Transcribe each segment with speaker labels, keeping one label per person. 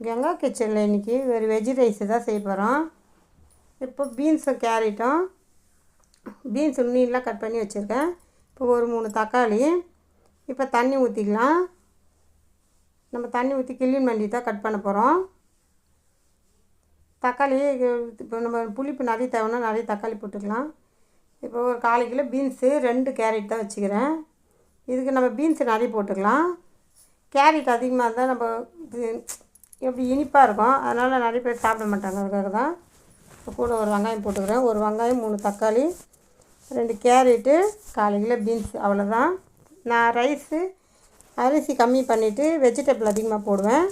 Speaker 1: கங்கா கிச்சனில் இன்றைக்கி ஒரு வெஜ் ரைஸ் தான் செய்ய போகிறோம் இப்போ பீன்ஸும் கேரட்டும் பீன்ஸ் நீட்லாம் கட் பண்ணி வச்சுருக்கேன். இப்போ ஒரு மூணு தக்காளி இப்போ தண்ணி ஊற்றிக்கலாம் நம்ம தண்ணி ஊற்றி கிள்ளின் மண்டி தான் கட் பண்ண போகிறோம் தக்காளி இப்போ நம்ம புளிப்பு நிறைய தேவைன்னா நிறைய தக்காளி போட்டுக்கலாம். இப்போ ஒரு கால் கிலோ பீன்ஸு ரெண்டு கேரட் தான் வச்சுக்கிறேன். இதுக்கு நம்ம பீன்ஸு நிறைய போட்டுக்கலாம். கேரட் அதிகமாக இருந்தால் நம்ம இது எப்படி இனிப்பாக இருக்கும். அதனால் நிறைய பேர் சாப்பிட மாட்டாங்க. அதுக்காக தான். கூட ஒரு வெங்காயம் போட்டுக்கிறேன். ஒரு வெங்காயம் மூணு தக்காளி ரெண்டு கேரட்டு கால் கிலோ பீன்ஸ். அவ்வளோதான் நான் ரைஸு அரிசி கம்மி பண்ணிவிட்டு வெஜிடபிள் அதிகமாக போடுவேன்.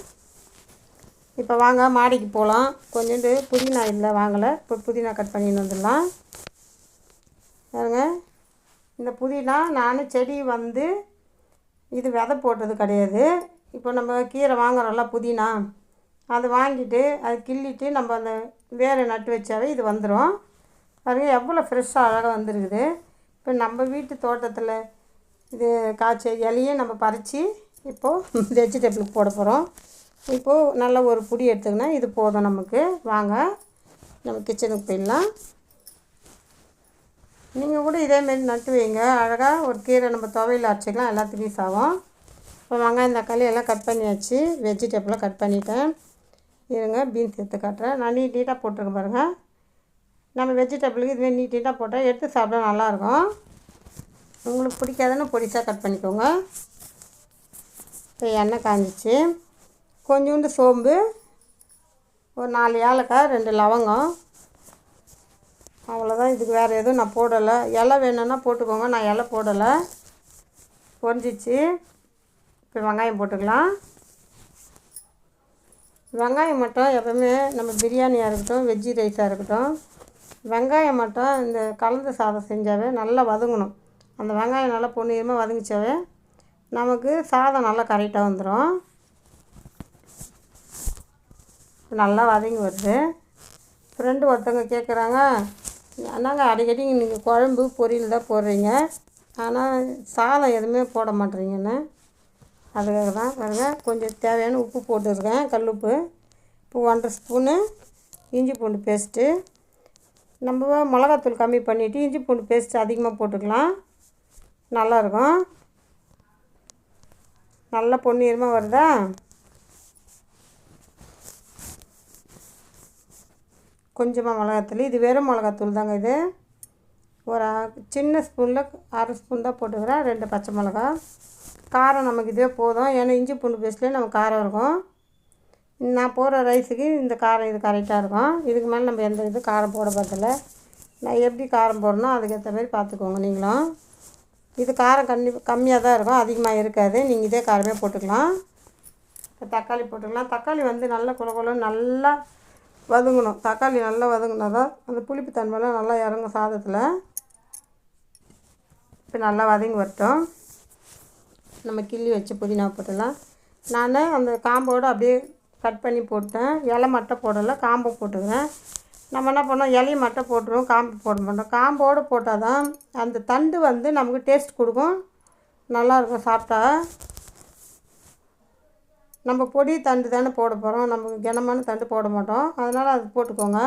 Speaker 1: இப்போ வாங்க மாடிக்கு போகலாம். கொஞ்சோண்டு புதினா இல்லை வாங்கலை. இப்போ புதினா கட் பண்ணின்னு வந்துடலாம். பாருங்க. இந்த புதினா நான் செடி வந்து இது விதை போட்டது கிடையாது. இப்போ நம்ம கீரை வாங்குறோம்ல புதினா. அதை வாங்கிட்டு அது கிள்ளிட்டு நம்ம அந்த வேறு நட்டு வச்சாவே இது வந்துடும் பாருங்க எவ்வளோ ஃப்ரெஷ்ஷாக அழகாக வந்துருக்குது. இப்போ நம்ம வீட்டு தோட்டத்தில் இது காய்ச்ச இலையே நம்ம பறித்து இப்போது வெஜிடபிளுக்கு போட போகிறோம் இப்போது நல்ல ஒரு புடி எடுத்துக்கினா இது போதும் நமக்கு. வாங்க நம்ம கிச்சனுக்கு போயிடலாம். நீங்கள் கூட இதேமாரி நட்டு வைங்க. அழகாக ஒரு கீரை நம்ம துவையில் அரைச்சிக்கலாம். எல்லாத்துக்கும் யூஸ் ஆகும் இப்போ வெங்காயம் தக்காளி எல்லாம் கட் பண்ணியாச்சு. வெஜிடபிளாக கட் பண்ணிட்டேன். இருங்க பீன்ஸ் எடுத்து காட்டுறேன். நான் நீட் நீட்டாக போட்டிருக்கேன் பாருங்கள் நம்ம வெஜிடபிளுக்கு இதுவே நீட் நீட்டாக போட்டால் எடுத்து சாப்பிட நல்லாயிருக்கும். உங்களுக்கு பிடிக்காதுன்னு பொடிசாக கட் பண்ணிக்கோங்க. இப்போ எண்ணெய் காஞ்சிச்சு. கொஞ்சோண்டு சோம்பு ஒரு நாலு ஏலக்காய் ரெண்டு லவங்கம். அவ்வளோதான் இதுக்கு வேறு எதுவும் நான் போடலை. இலை வேணும்னா போட்டுக்கோங்க. நான் இலை போடலை. பொரிஞ்சிச்சு. இப்போ வெங்காயம் போட்டுக்கலாம். வெங்காயம் மட்டும் எப்பவுமே நம்ம பிரியாணியாக இருக்கட்டும் வெஜ்ஜி ரைஸாக இருக்கட்டும் வெங்காயம் மட்டும் இந்த கலந்த சாதம் செஞ்சாவே நல்லா வதங்கணும். அந்த வெங்காயம் நல்லா பொன்னியமாக வதங்கிச்சாவே நமக்கு சாதம் நல்லா கரெக்டாக வந்துடும் நல்லா வதங்கி வருது. ஃப்ரெண்டு ஒருத்தவங்க கேட்குறாங்க என்னங்க அடிக்கடி நீங்கள் குழம்பு பொரியல் தான் போடுறீங்க? ஆனால் சாதம் எதுவுமே போட மாட்டேறீங்கன்னு அதுக்காக தான் பாருங்கள் கொஞ்சம் தேவையான உப்பு போட்டுருக்கேன் கல் உப்பு இப்போ ஒன்றரை ஸ்பூனு இஞ்சி பூண்டு பேஸ்ட்டு. நம்ம மிளகாத்தூள் கம்மி பண்ணிவிட்டு இஞ்சி பூண்டு பேஸ்ட்டு அதிகமாக போட்டுக்கலாம். நல்லாயிருக்கும். நல்லா பொன்னிறமாக வருதா? கொஞ்சமாக மிளகாத்தூள். இது வெறும் மிளகாத்தூள் தாங்க இது. ஒரு சின்ன ஸ்பூனில் அரை ஸ்பூன் தான் போட்டுக்கிறேன் ரெண்டு பச்சை மிளகா. காரம் நமக்கு இதே போதும். ஏன்னா இஞ்சி பூண்டு பேஸ்ட்லேயே நமக்கு காரம் இருக்கும். நான் போடுற ரைஸுக்கு இந்த காரம் இது கரெக்டாக இருக்கும். இதுக்கு மேலே நம்ம எந்த இது காரம் போட பார்த்தில்ல நான் எப்படி காரம் போடணும் அதுக்கேற்ற மாதிரி பார்த்துக்கோங்க நீங்களும். இது காரம் கம்மி கம்மியாக தான் இருக்கும். அதிகமாக இருக்காது. நீங்கள் இதே காரமே போட்டுக்கலாம். இப்போ தக்காளி போட்டுக்கலாம். தக்காளி வந்து நல்லா குல நல்லா வதங்கணும். தக்காளி நல்லா வதங்கினா தான் அந்த புளிப்பு தன்மைலாம் நல்லா இறங்கும் சாதத்தில். இப்போ நல்லா வதங்கி வரட்டும். நம்ம கிள்ளி வச்சு புதினா போட்டுடலாம். நான் அந்த காம்போடு அப்படியே கட் பண்ணி போட்டேன். இலை மட்டும் போடலை காம்போ போட்டுக்கிறேன். நம்ம என்ன பண்ணோம்? இலையை மட்டும் போட்டுருவோம் காம்பு போட மாட்டோம். காம்போடு போட்டால் தான் அந்த தண்டு வந்து நமக்கு டேஸ்ட் கொடுக்கும். நல்லாயிருக்கும் சாப்பிட்டா. நம்ம பொடி தண்டு தானே போட போகிறோம் நமக்கு கனமான தண்டு போட மாட்டோம். அதனால் அது போட்டுக்கோங்க.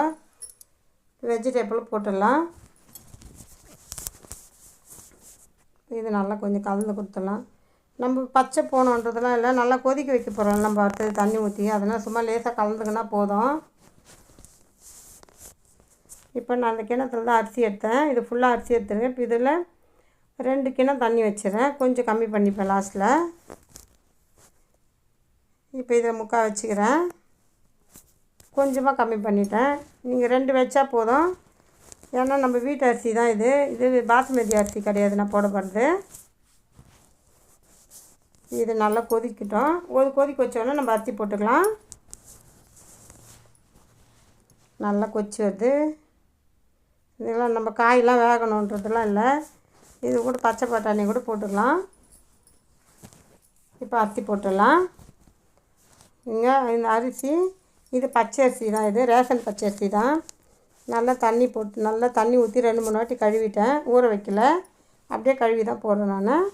Speaker 1: வெஜிடேபிள் போட்டுடலாம். இது நல்லா கொஞ்சம் கலந்து கொடுத்துடலாம். நம்ம பச்சை போனோன்றதெல்லாம் இல்லை. நல்லா கொதிக்க வைக்க போகிறோம் நம்ம அடுத்தது தண்ணி ஊற்றி அதெல்லாம் சும்மா லேசாக கலந்துக்கினா போதும். இப்போ நான் அந்த கிணத்துல தான் அரிசி எடுத்தேன். இது ஃபுல்லாக அரிசி எடுத்துருக்கேன். இப்போ இதில் ரெண்டு கிணம் தண்ணி வச்சுறேன் கொஞ்சம் கம்மி பண்ணிப்பேன் லாஸ்ட்டில் இப்போ இதை முக்கால் வச்சுக்கிறேன். கொஞ்சமாக கம்மி பண்ணிட்டேன். நீங்கள் ரெண்டு வச்சா போதும். ஏன்னா நம்ம வீட்டு அரிசி தான் இது. இது பாசுமதி அரிசி கிடையாது. நான் போட போகிறது இது நல்லா கொதிக்கட்டும். ஒரு கொதிக்க வச்சோடனே நம்ம அரிசி போட்டுக்கலாம். நல்லா கொச்சி வருது இதெல்லாம் நம்ம காயெல்லாம் வேகணுன்றதெல்லாம் இல்லை. இது கூட பச்சை பட்டாணி கூட போட்டுக்கலாம். இப்போ அரிசி போட்டுடலாம். இங்கே இந்த அரிசி இது பச்சை அரிசி தான் இது. ரேஷன் பச்சை அரிசி தான். நல்லா தண்ணி போட்டு நல்லா தண்ணி ஊற்றி ரெண்டு மூணு வாட்டி கழுவிட்டேன். ஊற வைக்கல. அப்படியே கழுவி தான் போடுறேன் நான்.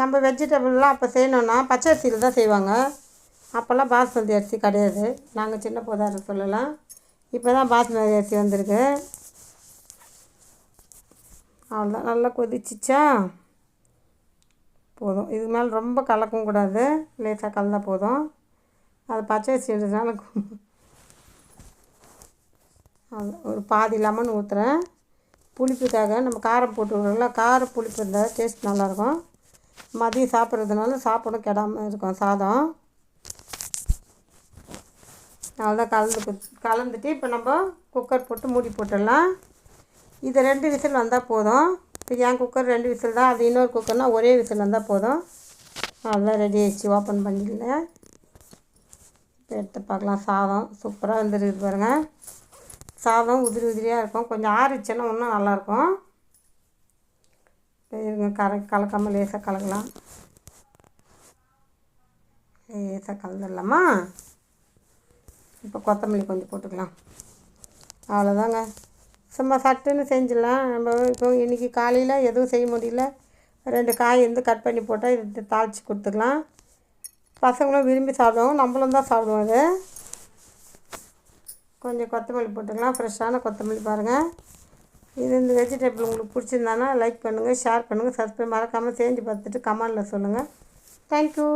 Speaker 1: நம்ம வெஜிடபிள்லாம் அப்போ செய்யணுன்னா பச்சை அரிசியில் தான் செய்வாங்க. அப்போல்லாம் பாஸ்மதி அரிசி கிடையாது. நாங்கள் சின்ன போதாக சொல்லலாம். இப்போ தான் பாஸ்மதி அரிசி வந்திருக்கு. அவ்வளோதான் நல்லா கொதிச்சிச்சா? போதும். இதுக்கு மேலே ரொம்ப கலக்கவும் கூடாது. லேசாக கலந்தால் போதும். அது பச்சை அரிசின்றதுனால அது ஒரு பாதி லெமன் ஊற்றுறேன் புளிப்புக்காக நம்ம காரம் போட்டு விடுறோம்ல காரம் புளிப்பு இருந்தால் டேஸ்ட் நல்லாயிருக்கும் மதியம் சாப்பிட்றதுனால சாப்பிடும் கெடாமல் இருக்கும் சாதம். அவ்வளோதான் கலந்து கலந்துட்டு இப்போ நம்ம குக்கர் போட்டு மூடி போட்டுடலாம். இது ரெண்டு விசில் வந்தால் போதும். இப்போ என் குக்கர் ரெண்டு விசில் தான் அது இன்னொரு குக்கர்னால் ஒரே விசில் வந்தால் போதும். அவ்வளோதான் ரெடி ஆயிடுச்சு ஓப்பன் பண்ணிடல. இப்போ எடுத்து பார்க்கலாம் சாதம் சூப்பராக வந்துருக்குது பாருங்கள் சாதம் உதிரி உதிரியாக இருக்கும் கொஞ்சம் ஆறிச்சுன்னா இன்னும் நல்லாயிருக்கும் இருங்க கர கலக்காமல் லேசாக கலக்கலாம். லேசாக கலந்துடலாமா? இப்போ கொத்தமல்லி கொஞ்சம் போட்டுக்கலாம். அவ்வளோதாங்க. சும்மா சட்டுன்னு செஞ்சிடலாம். நம்ம இப்போ இன்றைக்கி காலையில் எதுவும் செய்ய முடியல. ரெண்டு காய் வந்து கட் பண்ணி போட்டால் இது தாளித்து கொடுத்துக்கலாம். பசங்களும் விரும்பி சாப்பிடுவாங்க. நம்மளும் தான் சாப்பிடுவோம் அது. கொஞ்சம் கொத்தமல்லி போட்டுக்கலாம். ஃப்ரெஷ்ஷான கொத்தமல்லி பாருங்கள் இது இந்த வெஜிடபிள் உங்களுக்கு பிடிச்சிருந்தானா லைக் பண்ணுங்கள் ஷேர் பண்ணுங்கள் சப்ஸ்கிரைப் மறக்காமல் செஞ்சு பார்த்துட்டு கமெண்டில் சொல்லுங்கள் தேங்க்யூ